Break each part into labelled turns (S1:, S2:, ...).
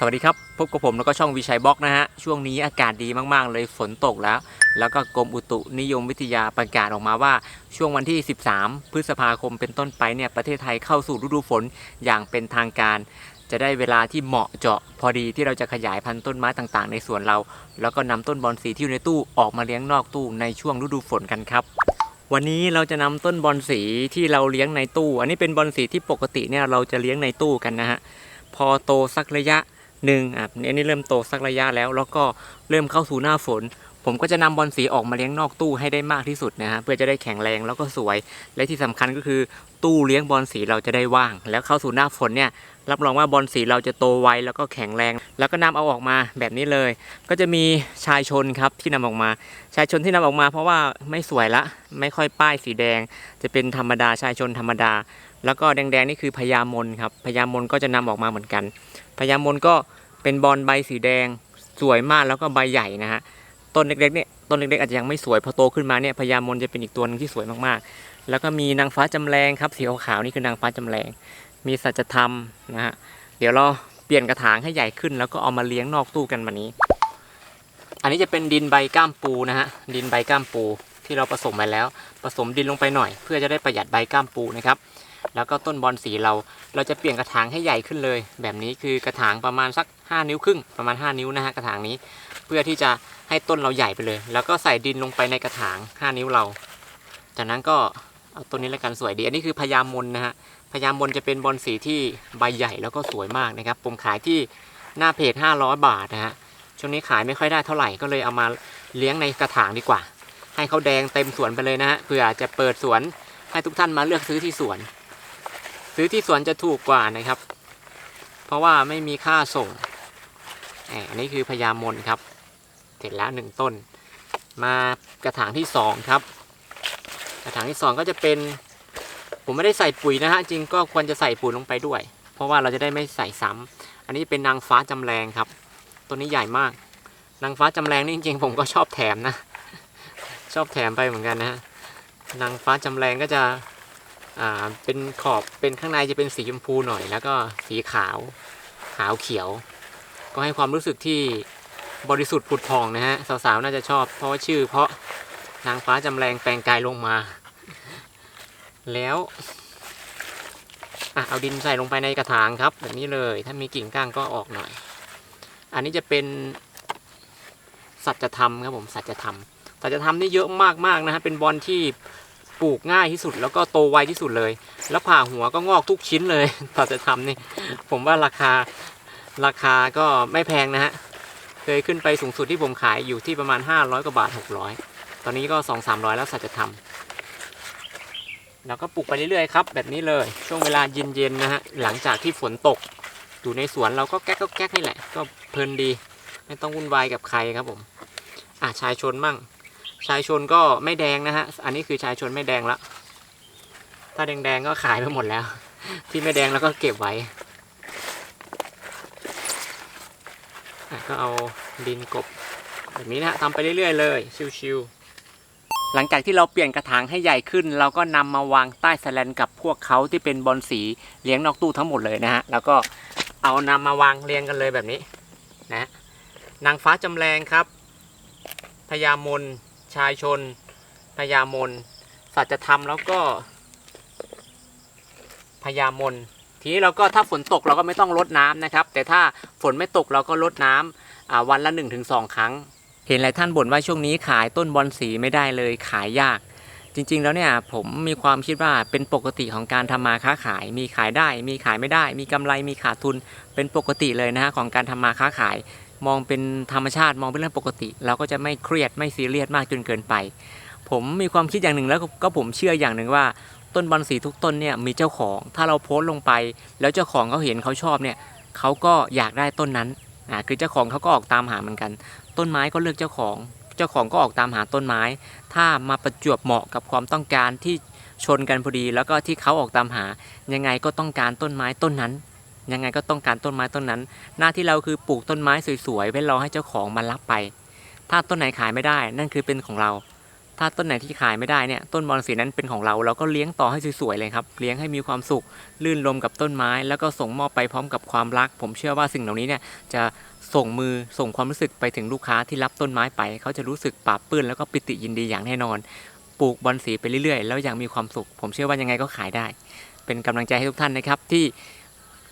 S1: สวัสดีครับ พบกับผมแล้วก็ช่องวิชัยบล็อกนะฮะ ช่วงนี้อากาศดีมากๆ เลยฝนตกแล้ว แล้วก็กรมอุตุนิยมวิทยาประกาศออกมาว่า ช่วงวันที่ 13 พฤษภาคมเป็นต้นไปเนี่ยประเทศไทยเข้าสู่ฤดูฝนอย่างเป็นทางการ จะได้เวลาที่เหมาะเจาะพอดีที่เราจะขยายพันธุ์ต้นไม้ต่างๆ ในสวนเรา แล้วก็นำต้นบอนสีที่อยู่ในตู้ออกมาเลี้ยงนอกตู้ในช่วงฤดูฝนกันครับวันนี้เราจะนำต้นบอนสีที่เราเลี้ยงในตู้ อันนี้เป็นบอนสีที่ปกติเนี่ยเราจะเลี้ยงในตู้กันนะฮะพอโตสักระยะ หนึ่งอะอันนี้เริ่มโตสักระยะแล้ว แล้วก็เริ่มเข้าสู่หน้าฝน ผมก็จะนำบอลสีออกมาเลี้ยงนอกตู้ให้ได้มากที่สุดนะฮะเพื่อจะได้แข็งแรงแล้วก็สวย และที่สำคัญก็คือตู้เลี้ยงบอลสีเราจะได้ว่าง แล้วเข้าสู่หน้าฝนเนี่ยรับรองว่าบอลสีเราจะโตไวแล้วก็แข็งแรง แล้วก็นำเอาออกมาแบบนี้เลย ก็จะมีชายชนครับที่นำออกมา ชายชนที่นำออกมา เพราะว่าไม่สวยละไม่ค่อยป้ายสีแดง จะเป็นธรรมดาชายชนธรรมดา แล้วก็แดงๆนี่คือพญามนครับพญามนก็จะนำออกมาเหมือนกันพญามนก็เป็นบอลใบสีแดงสวยมากแล้วก็ใบใหญ่นะฮะต้นเล็กๆเนี่ยต้นเล็กๆอาจจะยังไม่สวยพอโตขึ้นมาเนี่ยพญามนจะเป็นอีกตัวหนึงที่สวยมากๆ แล้วก็มีนางฟ้าจำแรงครับสีขาวๆนี่คือนางฟ้าจำแรงมีสัจธรรมนะฮะเดี๋ยวเราเปลี่ยนกระถางให้ใหญ่ขึ้น แล้วก็เอามาเลี้ยงนอกตู้กันวันนี้ อันนี้จะเป็นดินใบก้ามปูนะฮะดินใบก้ามปูที่เราผสมไปแล้ว ผสมดินลงไปหน่อย เพื่อจะได้ประหยัดใบก้ามปูนะครับ แล้วก็ต้นบอลสีเรา เราจะเปลี่ยนกระถางให้ใหญ่ขึ้นเลย แบบนี้คือกระถางประมาณสัก 5 นิ้วครึ่งประมาณ 5 นิ้วนะฮะกระถางนี้ เพื่อที่จะให้ต้นเราใหญ่ไปเลย แล้วก็ใส่ดินลงไปในกระถาง 5 นิ้วเรา จากนั้นก็เอาต้นนี้แล้วกันสวยดี อันนี้คือพญามนนะฮะพญามนจะเป็นบอลสีที่ใบใหญ่แล้วก็สวยมากนะครับ ผมขายที่หน้าเพจ 500 บาทนะฮะ ช่วงนี้ขายไม่ค่อยได้เท่าไหร่ ก็เลยเอามาเลี้ยงในกระถางดีกว่า ให้เขาแดงเต็มสวนไปเลยนะฮะ เผื่อจะเปิดสวนให้ทุกท่านมาเลือกซื้อที่สวน ซื้อที่สวนจะถูกกว่านะครับ เพราะว่าไม่มีค่าส่งอันนี้คือพญามนครับเสร็จแล้วหนึ่งต้น มากระถางที่สองครับ กระถางที่สองก็จะเป็น ผมไม่ได้ใส่ปุ๋ยนะฮะจริงก็ควรจะใส่ปุ๋ยลงไปด้วย เพราะว่าเราจะได้ไม่ใส่ซ้ำอันนี้เป็นนางฟ้าจำแรงครับ ตัวนี้ใหญ่มาก นางฟ้าจำแรงนี่จริงๆ ผมก็ชอบแถมนะ ชอบแถมไปเหมือนกันนะฮะนางฟ้าจำแรงก็จะ อ่าเป็นขอบเป็นข้างในจะเป็นสีชมพูหน่อย แล้วก็สีขาว ขาวเขียว ก็ให้ความรู้สึกที่บริสุทธิ์ผุดผ่องนะฮะสาวๆน่าจะชอบ เพราะาชื่อเพราะนางฟ้าจำแรงแปลงกายลงมา แล้วอะเอาดินใส่ลงไปในกระถางครับ แบบนี้เลย ถ้ามีกิ่งก้างก็ออกหน่อย อันนี้จะเป็น สัจธรรมครับผมสัจธรรมสัจธรรมนี่เยอะมากๆนะฮะเป็นบอลที่ ปลูกง่ายที่สุดแล้วก็โตไวที่สุดเลย แล้วผ่าหัวก็งอกทุกชิ้นเลยสัจธรรมนี่ ผมว่าราคาราคาก็ไม่แพงนะฮะ เคยขึ้นไปสูงสุดที่ผมขายอยู่ที่ประมาณ 500กว่าบาท 600 ตอนนี้ก็ 2 300 แล้วสัจธรรมแล้วก็ปลูกไปเรื่อยๆครับ แบบนี้เลยช่วงเวลาเย็นๆนะฮะหลังจากที่ฝนตก อยู่ในสวนเราก็แก๊กก็แก๊กนี่แหละ ก็เพลินดี ไม่ต้องวุ่นวายกับใครครับผม อะชายชนมั่ง ชายชนก็ไม่แดงนะฮะ อันนี้คือชายชนไม่แดงละถ้าแดงๆก็ขายไปหมดแล้ว ที่ไม่แดงแล้วก็เก็บไว้ก็เอาดินกบแบบนี้นะฮะทำไปเรื่อยๆเลยชิวๆหลังจากที่เราเปลี่ยนกระถางให้ใหญ่ขึ้น เราก็นำมาวางใต้แสแลนกับพวกเขาที่เป็นบอลสีเลี้ยงนอกตู้ทั้งหมดเลยนะฮะแล้วก็เอานำมาวางเรียงกันเลยแบบนี้นะฮะนางฟ้าจำแรงครับพญามน ชายชนพญามน สัจธรรมแล้วก็พญามน ทีนี้เราก็ถ้าฝนตกเราก็ไม่ต้องรดน้ำนะครับ แต่ถ้าฝนไม่ตกเราก็รดน้ำอ่าวันละ 1-2 ครั้ง เห็นหลายท่านบ่นว่าช่วงนี้ขายต้นบอลสีไม่ได้เลยขายยาก จริง ๆ แล้วเนี่ยผมมีความคิดว่าเป็นปกติของการทำมาค้าขาย มีขายได้ มีขายไม่ได้ มีกำไรมีขาดทุนเป็นปกติเลยนะฮะของการทำมาค้าขาย มองเป็นธรรมชาติมองเป็นเรื่องปกติ เราก็จะไม่เครียดไม่ซีเรียสมากจนเกินไป ผมมีความคิดอย่างหนึ่งแล้วก็ผมเชื่ออย่างหนึ่งว่าต้นบอลสีทุกต้นเนี่ยมีเจ้าของ ถ้าเราโพสต์ลงไป แล้วเจ้าของเขาเห็นเขาชอบเนี่ยเขาก็อยากได้ต้นนั้นอ่าคือเจ้าของเขาก็ออกตามหาเหมือนกัน ต้นไม้ก็เลือกเจ้าของ เจ้าของก็ออกตามหาต้นไม้ ถ้ามาประจวบเหมาะกับความต้องการที่ชนกันพอดี แล้วก็ที่เขาออกตามหายังไงก็ต้องการต้นไม้ต้นนั้น ยังไงก็ต้องการต้นไม้ต้นนั้น หน้าที่เราคือปลูกต้นไม้สวยๆไว้รอให้เจ้าของมารับไป ถ้าต้นไหนขายไม่ได้นั่นคือเป็นของเรา ถ้าต้นไหนที่ขายไม่ได้เนี่ยต้นบอลสีนั้นเป็นของเราเราก็เลี้ยงต่อให้สวยๆเลยครับเลี้ยงให้มีความสุขลื่นลมกับต้นไม้ แล้วก็ส่งมอบไปพร้อมกับความรัก ผมเชื่อว่าสิ่งเหล่านี้เนี่ยจะส่งมือส่งความรู้สึกไปถึงลูกค้าที่รับต้นไม้ไป เขาจะรู้สึกปลาบปลื้มแล้วก็ปิติยินดีอย่างแน่นอน ปลูกบอลสีไปเรื่อยๆ แล้วยังมีความสุข ผมเชื่อว่ายังไงก็ขายได้ เป็นกำลังใจให้ทุกท่านนะครับที่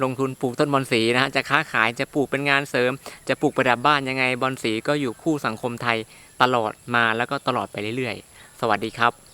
S1: ลงทุนปลูกต้นบอลสีนะฮะจะค้าขายจะปลูกเป็นงานเสริม จะปลูกประดับบ้านยังไงบอลสีก็อยู่คู่สังคมไทยตลอดมาแล้วก็ตลอดไปเรื่อยๆ สวัสดีครับ